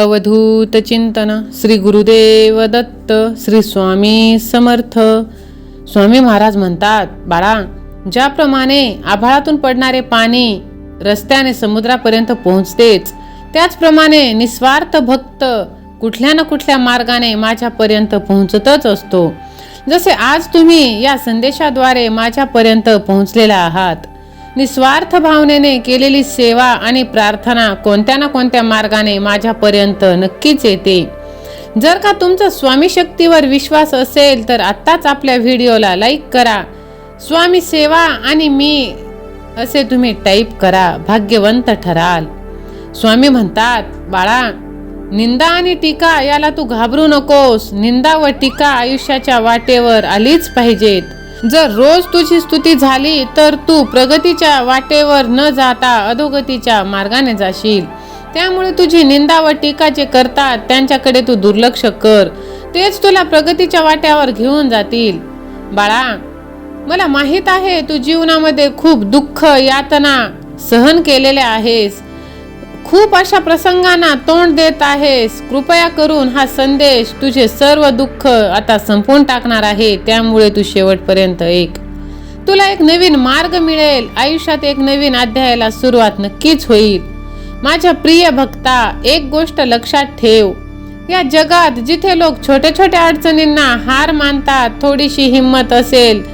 अवधूत चिंतन श्री गुरुदेव दत्त श्री स्वामी समर्थ. स्वामी महाराज म्हणतात बाळा ज्याप्रमाणे आभाळातून पडणारे पाणी रस्त्याने समुद्रापर्यंत पोहोचतेच त्याचप्रमाणे निस्वार्थ भक्त कुठल्या ना कुठल्या मार्गाने माझ्यापर्यंत पोहोचतच असतो. जसे आज तुम्ही या संदेशाद्वारे माझ्यापर्यंत पोहोचलेला आहात निस्वार्थ भावनेने केलेली सेवा आणि प्रार्थना कोणत्या ना कोणत्या मार्गाने माझ्यापर्यंत नक्कीच येते. जर का तुमचा स्वामी शक्तीवर विश्वास असेल तर आत्ताच आपल्या व्हिडिओला लाईक करा. स्वामी सेवा आणि मी असे तुम्ही टाईप करा भाग्यवंत ठराल. स्वामी म्हणतात बाळा निंदा आणि टीका याला तू घाबरू नकोस. निंदा व टीका आयुष्याच्या वाटेवर आलीच पाहिजेत. जर रोज तुझी स्तुती झाली तर तू प्रगतीच्या वाटेवर न जाता अधोगतीच्या मार्गाने जाशील. त्यामुळे तुझी निंदा व टीका जे करतात त्यांच्याकडे तू दुर्लक्ष कर. तेच तुला प्रगतीच्या वाट्यावर घेऊन जातील. बाळा मला माहीत आहे तू जीवनामध्ये खूप दुःख यातना सहन केलेल्या आहेस. खूप अशा प्रसंगांना तोंड देत आहेस. कृपया करून हा संदेश तुझे सर्व दुःख आता संपवून टाकणार आहे. त्यामुळे तू शेवटपर्यंत एक. तुला एक नवीन मार्ग मिळेल. आयुष्यात एक नवीन अध्यायाला सुरुवात नक्कीच होईल. माझ्या प्रिय भक्ता एक गोष्ट लक्षात ठेव. या जगात जिथे लोक छोट्या छोट्या अडचणींना हार मानतात थोडीशी हिंमत असेल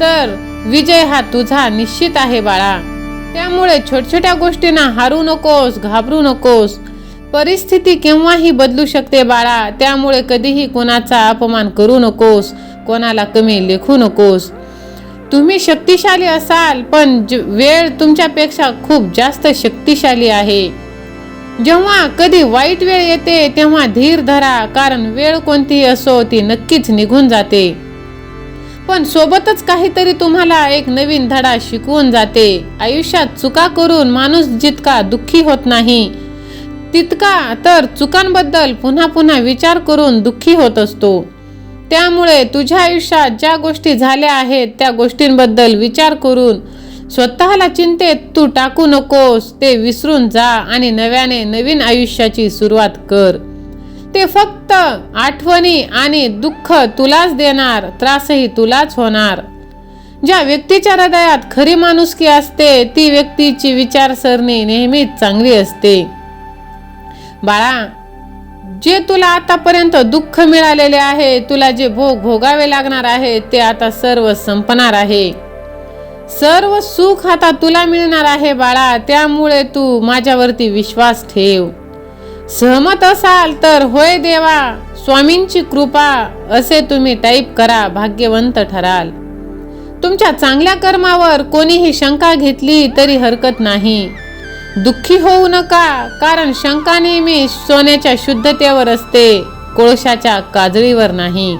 तर विजय हा तुझा निश्चित आहे बाळा. त्यामुळे छोट्या गोष्टींना हारू नकोस घाबरू नकोस. परिस्थिती केव्हाही बदलू शकते बाळा. त्यामुळे कधीही कोणाचा अपमान करू नकोस कोणाला कमी लेखू नकोस. तुम्ही शक्तिशाली असाल पण ज- वेळ तुमच्यापेक्षा खूप जास्त शक्तिशाली आहे. जेव्हा कधी वाईट वेळ येते तेव्हा धीर धरा कारण वेळ कोणतीही असो ती नक्कीच निघून जाते. पण सोबतच काहीतरी तुम्हाला एक नवीन धडा शिकवून जाते. आयुष्यात चुका करून माणूस जितका दुःखी होत नाही तितका तर चुकांबद्दल पुन्हा पुन्हा विचार करून दुःखी होत असतो. त्यामुळे तुझ्या आयुष्यात ज्या गोष्टी झाल्या आहेत त्या गोष्टींबद्दल विचार करून स्वतःला चिंतेत तू टाकू नकोस ते विसरून जा आणि नव्याने नवीन आयुष्याची सुरुवात कर. ते फक्त आठवणी आणि दुःख तुलाच देणार त्रासही तुलाच होणार. ज्या व्यक्तीच्या हृदयात खरी माणुसकी असते ती व्यक्तीची विचारसरणी नेहमीच चांगली असते. बाळा जे तुला आतापर्यंत दुःख मिळालेले आहे तुला जे भोग भोगावे लागणार आहे ते आता सर्व संपणार आहे. सर्व सुख आता तुला मिळणार आहे बाळा त्यामुळे तू माझ्यावरती विश्वास ठेव. सहमत असाल तर होय देवा स्वामींची कृपा असे तुम्ही टाईप करा भाग्यवंत ठराल. तुमच्या चांगल्या कर्मावर कोणीही शंका घेतली तरी हरकत नाही. दुःखी होऊ नका कारण शंका नेहमी सोन्याच्या शुद्धतेवर असते कोळशाच्या काजळीवर नाही.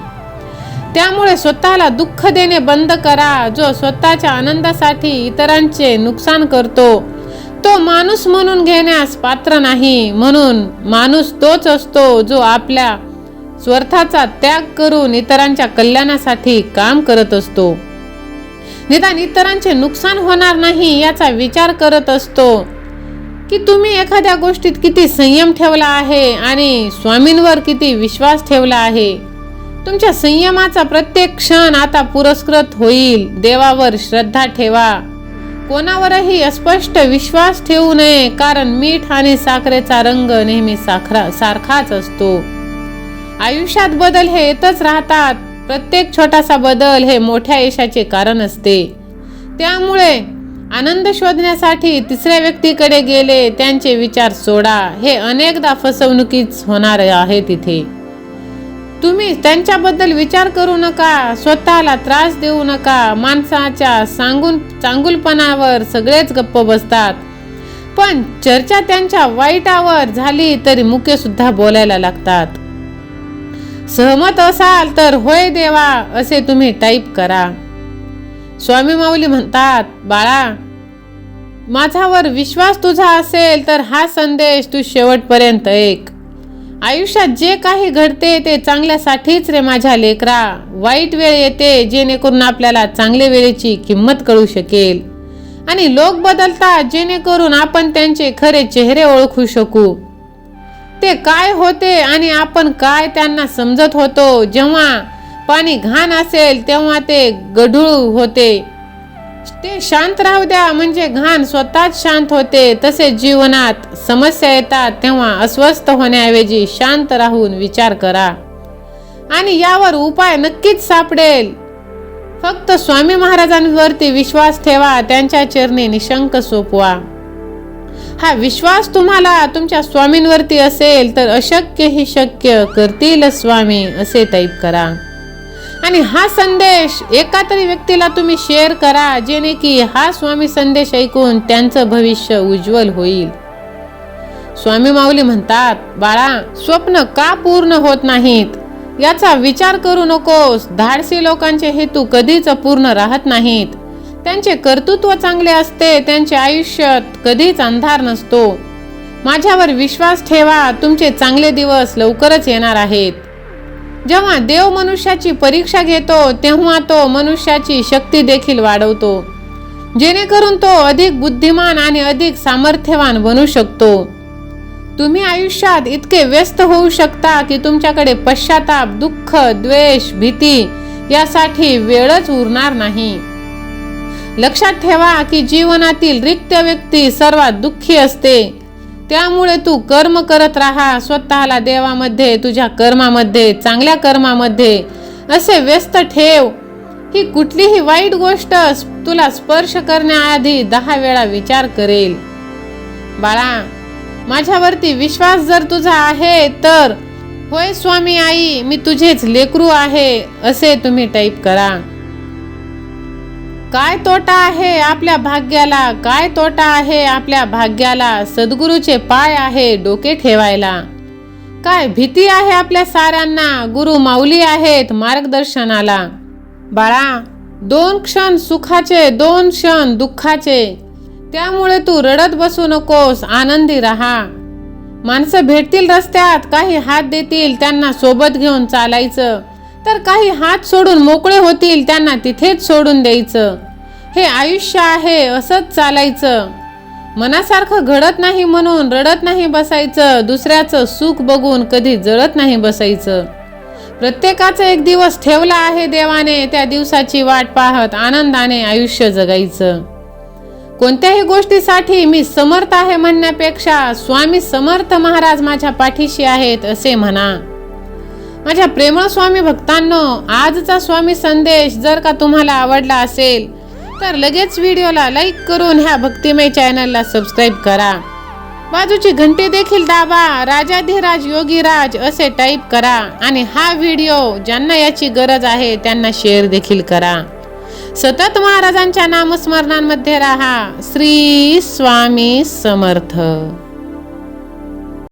त्यामुळे स्वतःला दुःख देणे बंद करा जो स्वतःच्या आनंदासाठी इतरांचे नुकसान करतो तो माणूस म्हणून घेण्यास पात्र नाही. म्हणून माणूस तोच असतो जो आपल्या स्वार्थाचा त्याग करून इतरांच्या कल्याणासाठी काम करत असतो. निदान इतरांचे नुकसान होणार नाही याचा विचार करत असतो. की तुम्ही एखाद्या गोष्टीत किती संयम ठेवला आहे आणि स्वामींवर किती विश्वास ठेवला आहे. तुमच्या संयमाचा प्रत्येक क्षण आता पुरस्कृत होईल. देवावर श्रद्धा ठेवा. कोणावरही अस्पष्ट विश्वास ठेवू नये कारण मीठ आणि साखरेचा रंग नेहमी साखरा सारखाच असतो. आयुष्यात बदल हे येतच राहतात. प्रत्येक छोटासा बदल हे मोठ्या यशाचे कारण असते. त्यामुळे आनंद शोधण्यासाठी तिसऱ्या व्यक्तीकडे गेले त्यांचे विचार सोडा. हे अनेकदा फसवणुकीच होणार आहे तिथे. तुम्ही त्यांच्याबद्दल विचार करू नका स्वतःला त्रास देऊ नका माणसाच्या सांगून चांगुलपणावर सगळेच गप्प बसतात. पण चर्चा त्यांच्या वाईटावर झाली तरी मुके सुद्धा बोलायला लागतात. सहमत असाल तर होय देवा असे तुम्ही टाईप करा. स्वामी माऊली म्हणतात बाळा माझ्यावर विश्वास तुझा असेल तर हा संदेश तू शेवटपर्यंत ऐक. आयुष्यात जे काही घडते ते चांगल्यासाठीच रे माझ्या लेकरा. वाईट वेळ येते जेणेकरून आपल्याला चांगल्या वेळेची किंमत कळू शकेल. आणि लोक बदलतात जेणेकरून आपण त्यांचे खरे चेहरे ओळखू शकू. ते काय होते आणि आपण काय त्यांना समजत होतो जेव्हा पाणी घाण असेल तेव्हा ते गढूळ होते. ते शांत राहू द्या. म्हणजे घाण स्वतःच शांत होते. तसे जीवनात समस्या येतात तेव्हा अस्वस्थ होण्याऐवजी शांत राहून विचार करा. आणि यावर उपाय नक्कीच सापडेल. फक्त स्वामी महाराजांवरती विश्वास ठेवा. त्यांच्या चरणी निशंक सोपवा. हा विश्वास तुम्हाला तुमच्या स्वामींवरती असेल तर अशक्य ही शक्य करतील स्वामी असे टाईप करा. आणि हा संदेश एका तरी व्यक्तीला तुम्ही शेअर करा जेणे की हा स्वामी संदेश ऐकून त्यांचं भविष्य उज्ज्वल होईल. स्वामी माऊली म्हणतात बाळा स्वप्न का पूर्ण होत नाहीत? याचा विचार करू नकोस. धाडसी लोकांचे हेतू कधीच पूर्ण राहत नाहीत. त्यांचे कर्तृत्व चांगले असते त्यांचे आयुष्यात कधीच अंधार नसतो. माझ्यावर विश्वास ठेवा तुमचे चांगले दिवस लवकरच येणार आहेत. जेव्हा देव मनुष्याची परीक्षा घेतो तेव्हा तो मनुष्याची शक्ती देखील वाढवतो. जेणेकरून तो अधिक बुद्धिमान आणि अधिक सामर्थ्यवान बनू शकतो. तुम्ही आयुष्यात इतके व्यस्त होऊ शकता की तुमच्याकडे पश्चाताप दुःख द्वेष भीती यासाठी वेळच उरणार नाही. लक्षात ठेवा की जीवनातील रिक्त व्यक्ती सर्वात दुःखी असते. त्यामुळे तू कर्म करत राहा स्वतःला देवामध्ये तुझ्या कर्मामध्ये चांगल्या कर्मामध्ये. असे व्यस्त ठेव. ही कुठलीही वाईट गोष्ट तुला स्पर्श करण्याआधी दहा वेळा विचार करेल. बाळा माझ्यावरती विश्वास जर तुझा आहे तर होय स्वामी आई मी तुझेच लेकरू आहे असे तुम्ही टाईप करा. काय तोटा आहे आपल्या भाग्याला? काय तोटा आहे आपल्या भाग्याला? सद्गुरूचे पाय आहे डोके ठेवायला. काय भीती आहे आपल्या साऱ्यांना? गुरु माऊली आहेत मार्गदर्शनाला. बाळा दोन क्षण सुखाचे दोन क्षण दुःखाचे. त्यामुळे तू रडत बसू नकोस आनंदी राहा. माणसं भेटतील रस्त्यात काही हात देतील त्यांना सोबत घेऊन चालायचं. तर काही हात सोडून मोकळे होतील त्यांना तिथेच सोडून द्यायचं. हे आयुष्य आहे असंच चालायचं. मनासारखं घडत नाही म्हणून रडत नाही बसायचं दुसऱ्याचं सुख बघून कधी जळत नाही बसायचं. प्रत्येकाचा एक दिवस ठेवला आहे देवाने त्या दिवसाची वाट पाहत आनंदाने आयुष्य जगायचं. कोणत्याही गोष्टीसाठी मी समर्थ आहे म्हणण्यापेक्षा स्वामी समर्थ महाराज माझ्या पाठीशी आहेत असे म्हणा. माझ्या प्रेमळ स्वामी भक्तांनो आजचा स्वामी संदेश जर का तुम्हाला आवडला असेल तर लगेच व्हिडिओला लाईक करून ह्या भक्तिमय चॅनलला सबस्क्राईब करा. बाजूची घंटी देखील दाबा राजाधिराज योगीराज असे टाईप करा आणि हा व्हिडिओ ज्यांना याची गरज आहे त्यांना शेअर देखील करा. सतत महाराजांच्या नामस्मरणांमध्ये राहा. श्री स्वामी समर्थ.